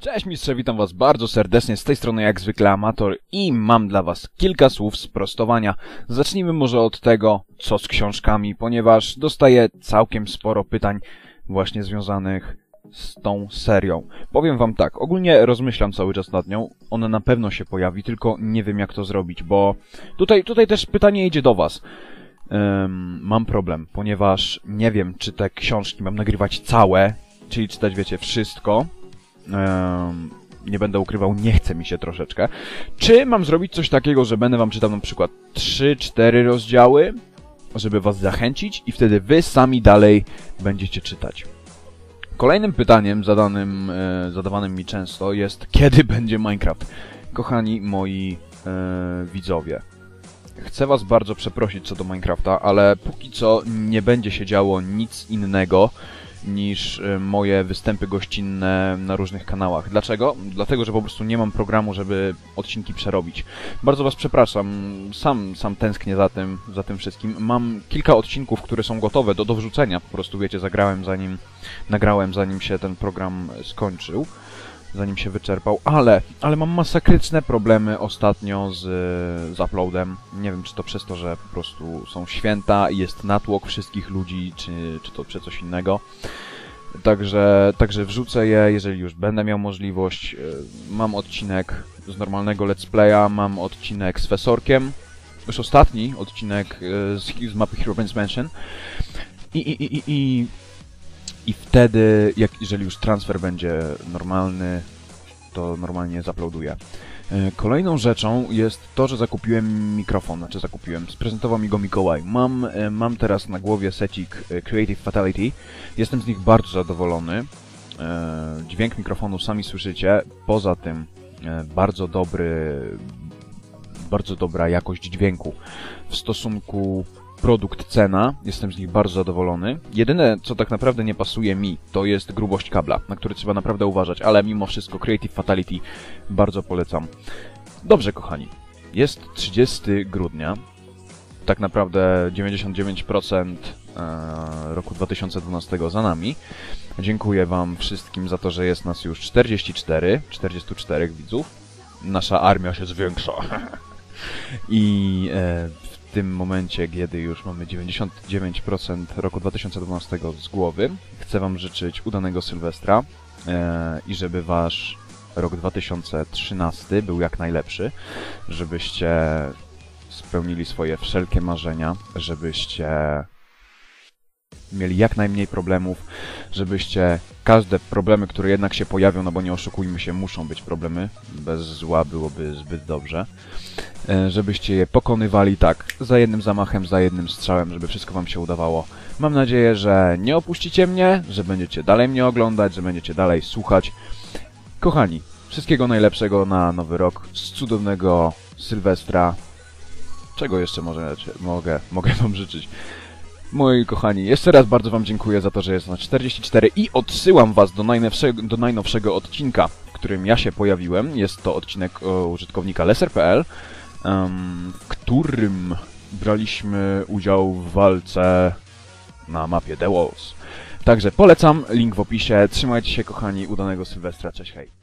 Cześć mistrze, witam was bardzo serdecznie, z tej strony jak zwykle Amator i mam dla was kilka słów sprostowania. Zacznijmy może od tego, co z książkami, ponieważ dostaję całkiem sporo pytań właśnie związanych z tą serią. Powiem wam tak, ogólnie rozmyślam cały czas nad nią, ona na pewno się pojawi, tylko nie wiem jak to zrobić, bo tutaj, tutaj też pytanie idzie do was. Ym, mam problem, ponieważ nie wiem, czy te książki mam nagrywać całe, czyli czytać, wiecie, wszystko, nie będę ukrywał, nie chce mi się troszeczkę. Czy mam zrobić coś takiego, że będę wam czytał na przykład 3-4 rozdziały, żeby was zachęcić i wtedy wy sami dalej będziecie czytać. Kolejnym pytaniem zadanym, e, zadawanym mi często jest, kiedy będzie Minecraft? Kochani moi e, widzowie, chcę was bardzo przeprosić co do Minecrafta, ale póki co nie będzie się działo nic innego niż y, moje występy gościnne na różnych kanałach. Dlaczego? Dlatego, że po prostu nie mam programu, żeby odcinki przerobić. Bardzo Was przepraszam, sam, sam tęsknię za tym, za tym wszystkim. Mam kilka odcinków, które są gotowe do, do wrzucenia, po prostu wiecie, zagrałem zanim, nagrałem zanim się ten program skończył zanim się wyczerpał, ale, ale mam masakryczne problemy ostatnio z, z uploadem. Nie wiem, czy to przez to, że po prostu są święta i jest natłok wszystkich ludzi, czy, czy to przez coś innego. Także, także wrzucę je, jeżeli już będę miał możliwość. E, mam odcinek z normalnego let's playa, mam odcinek z Fesorkiem, już ostatni odcinek e, z, z mapy Hero Mansion. I, i, i, i i wtedy, jak, jeżeli już transfer będzie normalny, to normalnie zaploaduję. E, kolejną rzeczą jest to, że zakupiłem mikrofon, znaczy zakupiłem, sprezentował mi go Mikołaj. Mam, e, mam teraz na głowie secik e, Creative Fatality, jestem z nich bardzo zadowolony. Dźwięk mikrofonu sami słyszycie, poza tym bardzo dobry, bardzo dobra jakość dźwięku w stosunku produkt-cena, jestem z nich bardzo zadowolony. Jedyne, co tak naprawdę nie pasuje mi, to jest grubość kabla, na który trzeba naprawdę uważać, ale mimo wszystko Creative Fatality bardzo polecam. Dobrze, kochani. Jest 30 grudnia. Tak naprawdę 99% e, roku 2012 za nami. Dziękuję Wam wszystkim za to, że jest nas już 44, 44 widzów. Nasza armia się zwiększa. I e, w tym momencie, kiedy już mamy 99% roku 2012 z głowy, chcę Wam życzyć udanego Sylwestra e, i żeby Wasz rok 2013 był jak najlepszy, żebyście spełnili swoje wszelkie marzenia, żebyście mieli jak najmniej problemów, żebyście każde problemy, które jednak się pojawią, no bo nie oszukujmy się, muszą być problemy, bez zła byłoby zbyt dobrze, e, żebyście je pokonywali tak, za jednym zamachem, za jednym strzałem, żeby wszystko wam się udawało. Mam nadzieję, że nie opuścicie mnie, że będziecie dalej mnie oglądać, że będziecie dalej słuchać. Kochani, wszystkiego najlepszego na nowy rok, z cudownego Sylwestra. Czego jeszcze może, mogę, mogę wam życzyć? Moi kochani, jeszcze raz bardzo wam dziękuję za to, że jest na 44 i odsyłam was do najnowszego, do najnowszego odcinka, w którym ja się pojawiłem. Jest to odcinek o użytkownika leser.pl, um, w którym braliśmy udział w walce na mapie The Walls. Także polecam, link w opisie. Trzymajcie się kochani, udanego Sylwestra, cześć hej.